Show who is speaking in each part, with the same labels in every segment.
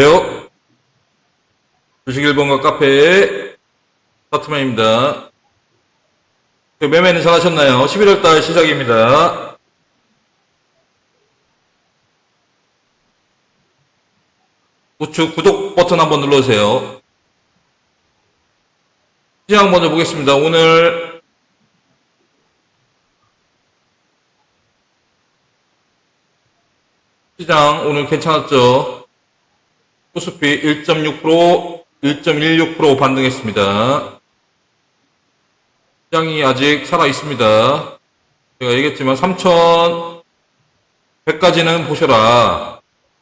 Speaker 1: 안녕하세요. 주식일본과 카페의 파트맨입니다. 그 매매는 잘 하셨나요? 11월달 시작입니다. 우측 구독 버튼 한번 눌러주세요. 시장 먼저 보겠습니다. 오늘 시장 오늘 괜찮았죠? 코스피 1.6%, 1.16% 반등했습니다. 시장이 아직 살아 있습니다. 제가 얘기했지만 3,100까지는 보셔라.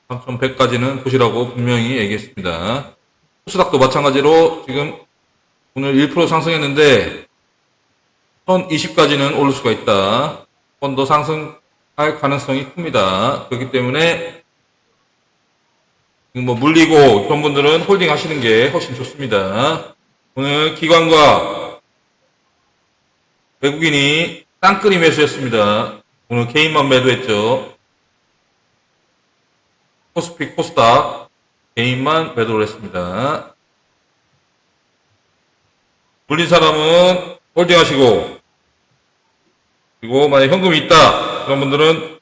Speaker 1: 3,100까지는 보시라고 분명히 얘기했습니다. 코스닥도 마찬가지로 지금 오늘 1% 상승했는데 1,020까지는 오를 수가 있다. 한 번 더 상승할 가능성이 큽니다. 그렇기 때문에 뭐 물리고 그런 분들은 홀딩 하시는 게 훨씬 좋습니다. 오늘 기관과 외국인이 땅끌이 매수했습니다. 오늘 개인만 매도했죠. 코스피 코스닥 개인만 매도를 했습니다. 물린 사람은 홀딩 하시고 그리고 만약 현금이 있다 그런 분들은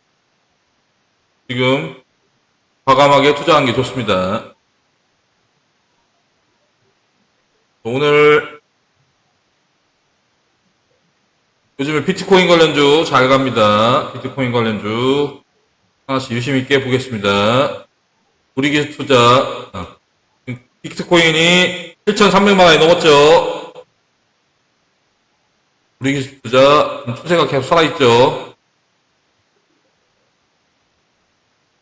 Speaker 1: 지금 과감하게 투자하는 게 좋습니다. 오늘 요즘에 비트코인 관련주 잘 갑니다. 비트코인 관련주 하나씩 유심 있게 보겠습니다. 우리 기술 투자 아, 비트코인이 7,300만 원이 넘었죠. 우리 기술 투자 추세가 계속 살아있죠.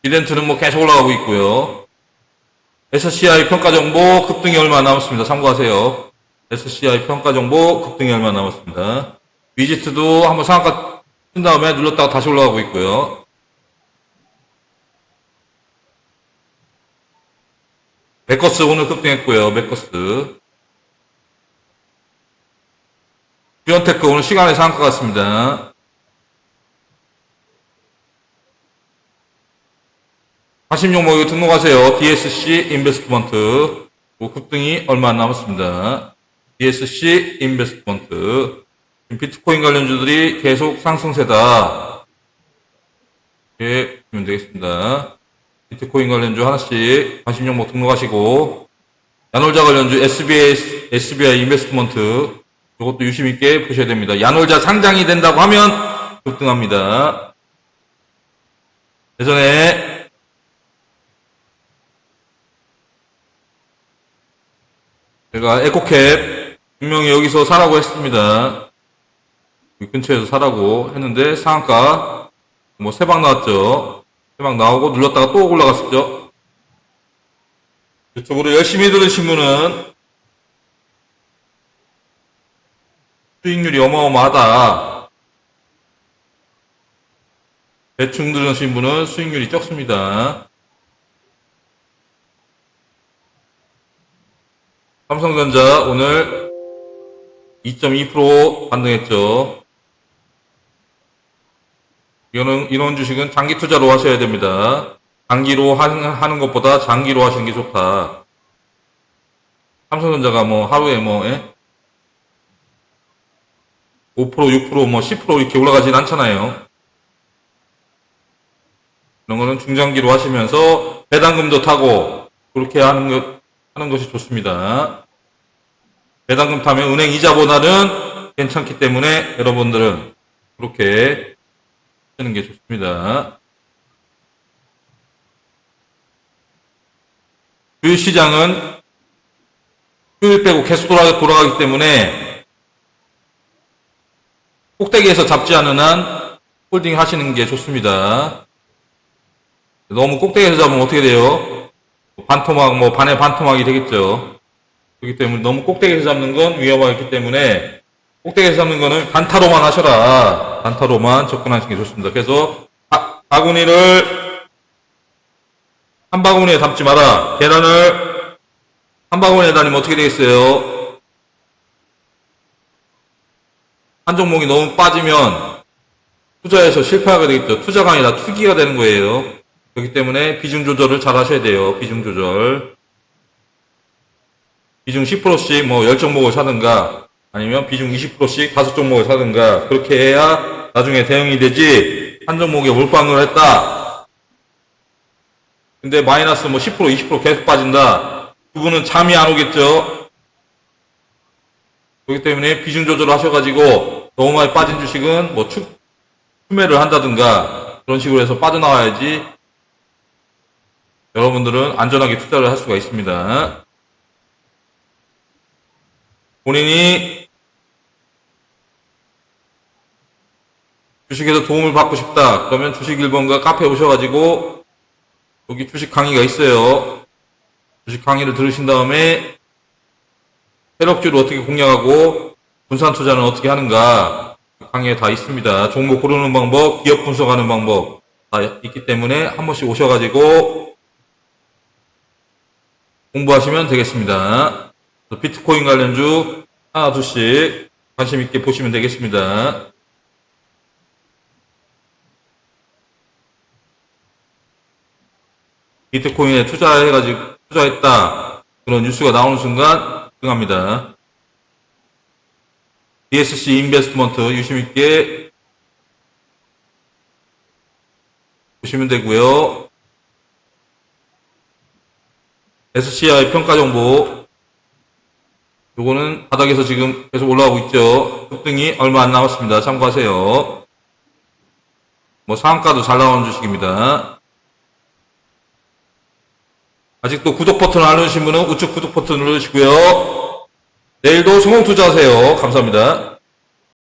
Speaker 1: 이벤트는 뭐 계속 올라가고 있고요. SCI 평가 정보 급등이 얼마 안 남았습니다. 참고하세요. SCI 평가 정보 급등이 얼마 안 남았습니다. 위지트도 한번 상한가 뜬 다음에 눌렀다가 다시 올라가고 있고요. 맥커스 오늘 급등했고요. 맥커스. 비온테크 오늘 시간에 상한가 같습니다. 종목 이거 등록하세요. DSC 인베스트먼트. 뭐 급등이 얼마 안 남았습니다. DSC 인베스트먼트. 비트코인 관련주들이 계속 상승세다. 이렇게 보면 되겠습니다. 비트코인 관련주 하나씩 관심 종목 등록하시고, 야놀자 관련주 SBI, SBI 인베스트먼트. 이것도 유심 있게 보셔야 됩니다. 야놀자 상장이 된다고 하면 급등합니다. 예전에 제가 에코캡 분명히 여기서 사라고 했습니다. 이 근처에서 사라고 했는데 상한가 뭐 세 방 나왔죠. 세 방 나오고 눌렀다가 또 올라갔었죠. 유튜브를 열심히 들으신 분은 수익률이 어마어마하다. 대충 들으신 분은 수익률이 적습니다. 삼성전자 오늘 2.2% 반등했죠. 이거는 이런 주식은 장기 투자로 하셔야 됩니다. 장기로 하는, 것보다 장기로 하시는 게 좋다. 삼성전자가 뭐 하루에 뭐 예? 5% 6%뭐 10% 이렇게 올라가진 않잖아요. 이런 거는 중장기로 하시면서 배당금도 타고 그렇게 하는 것 하는 것이 좋습니다. 배당금 타면 은행 이자보다는 괜찮기 때문에 여러분들은 그렇게 하는 게 좋습니다. 주식시장은 수요일 빼고 계속 돌아, 돌아가기 때문에 꼭대기에서 잡지 않은 한 홀딩 하시는 게 좋습니다. 너무 꼭대기에서 잡으면 어떻게 돼요? 반토막, 뭐, 반의 반토막이 되겠죠. 그렇기 때문에 너무 꼭대기에서 잡는 건 위험하기 때문에 꼭대기에서 잡는 거는 단타로만 하셔라. 단타로만 접근하시는 게 좋습니다. 그래서 바, 바구니를 한 바구니에 담지 마라. 계란을 한 바구니에 담으면 어떻게 되겠어요? 한 종목이 너무 빠지면 투자에서 실패하게 되겠죠. 투자가 아니라 투기가 되는 거예요. 그렇기 때문에 비중 조절을 잘 하셔야 돼요. 비중 조절. 비중 10%씩 뭐 10종목을 사든가 아니면 비중 20%씩 5종목을 사든가 그렇게 해야 나중에 대응이 되지 한 종목에 몰빵을 했다. 근데 마이너스 뭐 10% 20% 계속 빠진다. 그분은 잠이 안 오겠죠. 그렇기 때문에 비중 조절을 하셔가지고 너무 많이 빠진 주식은 뭐 추, 추매를 한다든가 그런 식으로 해서 빠져나와야지 여러분들은 안전하게 투자를 할 수가 있습니다. 본인이 주식에서 도움을 받고 싶다. 그러면 주식 1번가 카페 오셔가지고 여기 주식 강의가 있어요. 주식 강의를 들으신 다음에 세력주를 어떻게 공략하고 분산 투자는 어떻게 하는가 강의에 다 있습니다. 종목 고르는 방법, 기업 분석하는 방법 다 있기 때문에 한 번씩 오셔가지고 공부하시면 되겠습니다. 비트코인 관련주 하나 둘씩 관심 있게 보시면 되겠습니다. 비트코인에 투자해가지고 투자했다 그런 뉴스가 나오는 순간 등합니다. DSC 인베스트먼트 유심 있게 보시면 되고요. SCI 평가 정보 요거는 바닥에서 지금 계속 올라가고 있죠. 급등이 얼마 안 남았습니다. 참고하세요. 뭐 상한가도 잘 나오는 주식입니다. 아직도 구독 버튼 안 누르신 분은 우측 구독 버튼 누르시고요. 내일도 성공 투자하세요. 감사합니다.